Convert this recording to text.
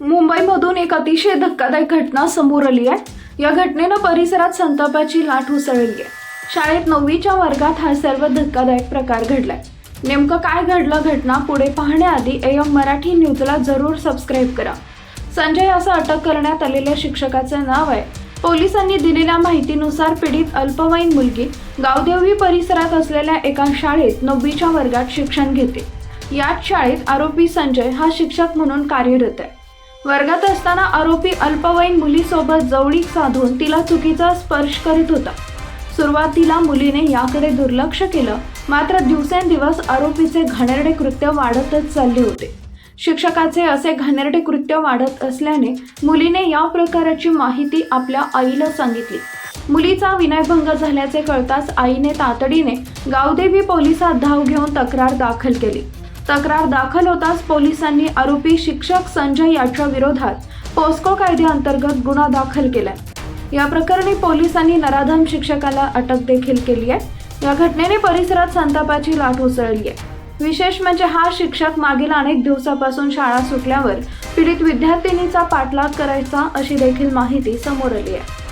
मुंबईमधून एक अतिशय धक्कादायक घटना समोर आली आहे. या घटनेनं परिसरात संतापाची लाट उसळली आहे. शाळेत नववीच्या वर्गात हा सर्व धक्कादायक प्रकार घडलाय. नेमकं काय घडलं घटना पुढे पाहण्याआधी एम मराठी न्यूजला जरूर सबस्क्राईब करा. संजय असं अटक करण्यात आलेल्या शिक्षकाचं नाव आहे. पोलिसांनी दिलेल्या माहितीनुसार पीडित अल्पवयीन मुलगी गावदेवी परिसरात असलेल्या एका शाळेत नववीच्या वर्गात शिक्षण घेते. याच शाळेत आरोपी संजय हा शिक्षक म्हणून कार्यरत आहे. वर्गात असताना आरोपी अल्पवयीन मुलीसोबत जवळीक साधून तिला चुकीचा स्पर्श करीत होता. सुरुवातीला मुलीने याकडे दुर्लक्ष केलं मात्र दिवसेंदिवस आरोपीचे घाणेरडे कृत्य वाढतच चालले होते. शिक्षकाचे असे घाणेरडे कृत्य वाढत असल्याने मुलीने या प्रकाराची माहिती आपल्या आईला सांगितली. मुलीचा विनयभंग झाल्याचे कळताच आईने तातडीने गावदेवी पोलिसात धाव घेऊन तक्रार दाखल केली. तक्रार दाखल होताच पोलिसांनी आरोपी शिक्षक संजय याच्या विरोधात पोस्को कायद्याअंतर्गत गुन्हा दाखल केलाय. या प्रकरणी पोलिसांनी नराधम शिक्षकाला अटक देखील केली आहे. या घटनेने परिसरात संतापाची लाट उसळली आहे. विशेष म्हणजे हा शिक्षक मागील अनेक दिवसापासून शाळा सुटल्यावर पीडित विद्यार्थिनीचा पाठलाग करायचा अशी देखील माहिती समोर आली आहे.